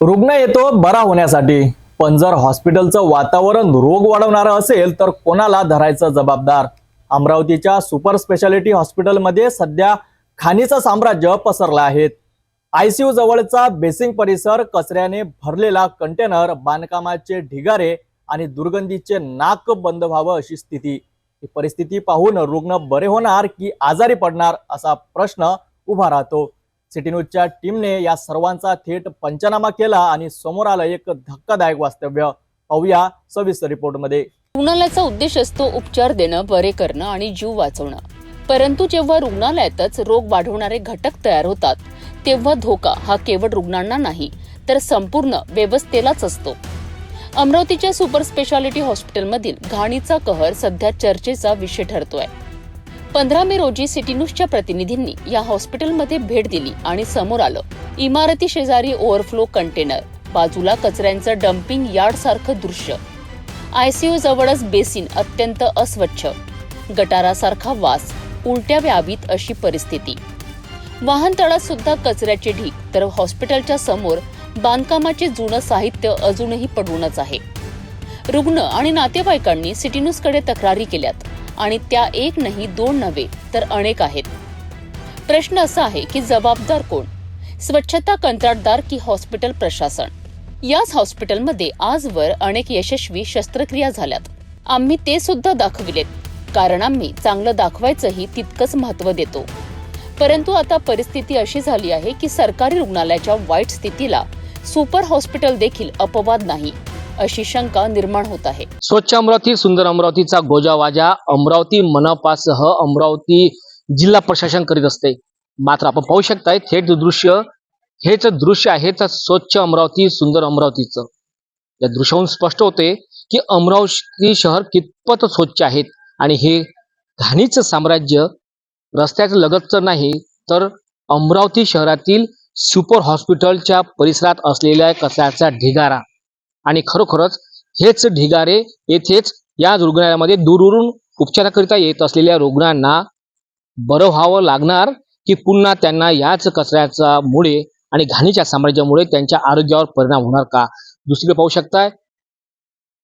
रुग्ण येतो बरा होण्यासाठी. पण जर हॉस्पिटलचं वातावरण रोग वाढवणारं असेल तर कोणाला धरायचं जबाबदार? अमरावतीच्या सुपर स्पेशालिटी हॉस्पिटलमध्ये सध्या खाणीचं साम्राज्य पसरलं आहे. आयसीयू जवळचा बेसिंग परिसर कचऱ्याने भरलेला कंटेनर बांधकामाचे ढिगारे आणि दुर्गंधीचे नाक बंद व्हावं अशी स्थिती. ही परिस्थिती पाहून रुग्ण बरे होणार की आजारी पडणार असा प्रश्न उभा राहतो. सिटी न्यूजच्या टीमने या सर्वांचा थेट पंचनामा केला आणि समोर आलं एक धक्कादायक वास्तव्य. पाहूया सविस्तर रिपोर्टमध्ये. रुग्णालयाचा उद्देश असतो उपचार देणं बरे करणं आणि जीव वाचवणं. परंतु जेव्हा रुग्णालयातच रोग वाढवणारे घटक तयार होतात तेव्हा धोका हा केवळ रुग्णांना नाही तर संपूर्ण व्यवस्थेलाच असतो. अमरावतीच्या सुपर स्पेशालिटी हॉस्पिटलमधील घाणीचा कहर सध्या चर्चेचा विषय ठरतोय. पंधरा मे रोजी सिटी न्यूजच्या प्रतिनिधींनी या हॉस्पिटलमध्ये भेट दिली आणि समोर आलं. इमारती शेजारी ओव्हरफ्लो कंटेनर बाजूला कचऱ्यांचं डम्पिंग यार्ड सारखं दृश्य. आयसीयू जवळच बेसिन अत्यंत अस्वच्छ. गटारासारखा वास उलट्या व्यावीत अशी परिस्थिती. वाहनतळात सुद्धा कचऱ्याचे ढीक तर हॉस्पिटलच्या समोर बांधकामाचे जुनं साहित्य अजूनही पडूनच आहे. रुग्ण आणि नातेवाईकांनी सिटी न्यूजकडे तक्रारी केल्यात. आणि त्या एक नाही दोन नव्हे तर अनेक आहेत. प्रश्न असा आहे की जबाबदार कोण? स्वच्छता कंत्राटदार की हॉस्पिटल प्रशासन? याच हॉस्पिटलमध्ये आजवर अनेक यशस्वी शस्त्रक्रिया झाल्यात. आम्ही ते सुद्धा दाखविलेत. कारण आम्ही चांगलं दाखवायचंही तितकंच महत्त्व देतो. परंतु आता परिस्थिती अशी झाली आहे की सरकारी रुग्णालयाच्या वाईट स्थितीला सुपर हॉस्पिटल देखील अपवाद नाही. अशी शंका निर्माण होत आहे. स्वच्छ अमरावती सुंदर अमरावतीचा गोजावाजा अमरावती मनपासह अमरावती जिल्हा प्रशासन करीत असते. मात्र आपण पाहू शकताय थेट दृश्य हेच दृश्य आहे तर स्वच्छ अमरावती सुंदर अमरावतीचं. या दृश्याहून स्पष्ट होते की अमरावती शहर कितपत स्वच्छ आहेत आणि हे घाणीचं साम्राज्य रस्त्याचं लगतचं नाही तर अमरावती शहरातील सुपर हॉस्पिटलच्या परिसरात असलेल्या कचऱ्याचा ढिगारा. आणि खरोखरच हेच ढिगारे येथेच या रुग्णालयामध्ये दूरवरून उपचाराकरिता येत असलेल्या रुग्णांना बरं व्हावं लागणार की पुन्हा त्यांना याच कचऱ्याचा मुळे आणि घाणीच्या साम्राज्यामुळे त्यांच्या आरोग्यावर परिणाम होणार का? दुसरीकडे पाहू शकताय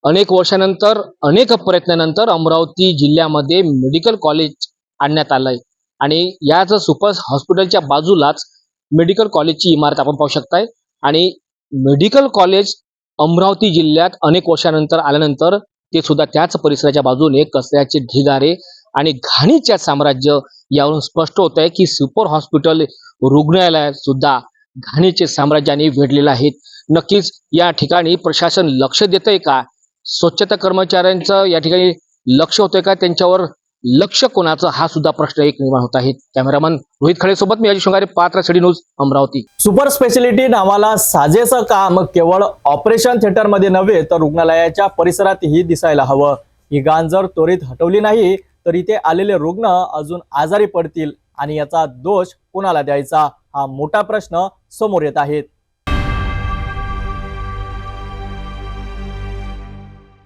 अनेक वर्षानंतर अनेक प्रयत्नानंतर अमरावती जिल्ह्यामध्ये मेडिकल कॉलेज आणण्यात आलंय. आणि याच सुपर हॉस्पिटलच्या बाजूलाच मेडिकल कॉलेजची इमारत आपण पाहू शकताय. आणि मेडिकल कॉलेज अमरावती जिल्ह्यात अनेक वर्षानंतर आल्यानंतर ते सुद्धा त्याच परिसराच्या बाजूने कचऱ्याचे ढिगारे आणि घाणीच्या साम्राज्य यावरून स्पष्ट होत आहे की सुपर हॉस्पिटल रुग्णालयात सुद्धा घाणीचे साम्राज्याने वेढलेले आहे नक्कीच या ठिकाणी प्रशासन लक्ष देत आहे का? स्वच्छता कर्मचाऱ्यांचं या ठिकाणी लक्ष होतंय का? त्यांच्यावर लक्ष कोणाचं? हा सुद्धा प्रश्न एक निर्माण होत आहे. कॅमेरामन रोहित खडे सोबत मी अजय शृंगारे पात्र city news Amravati. Super speciality नावाला साजेचं काम केवळ ऑपरेशन थिएटरमध्ये नव्हे तर रुग्णालयाच्या परिसरातही दिसायला हवं. ही गाण जर त्वरित हटवली नाही तर इथे आलेले रुग्ण अजून आजारी पडतील आणि याचा दोष कोणाला द्यायचा? हा मोठा प्रश्न समोर येत आहेत.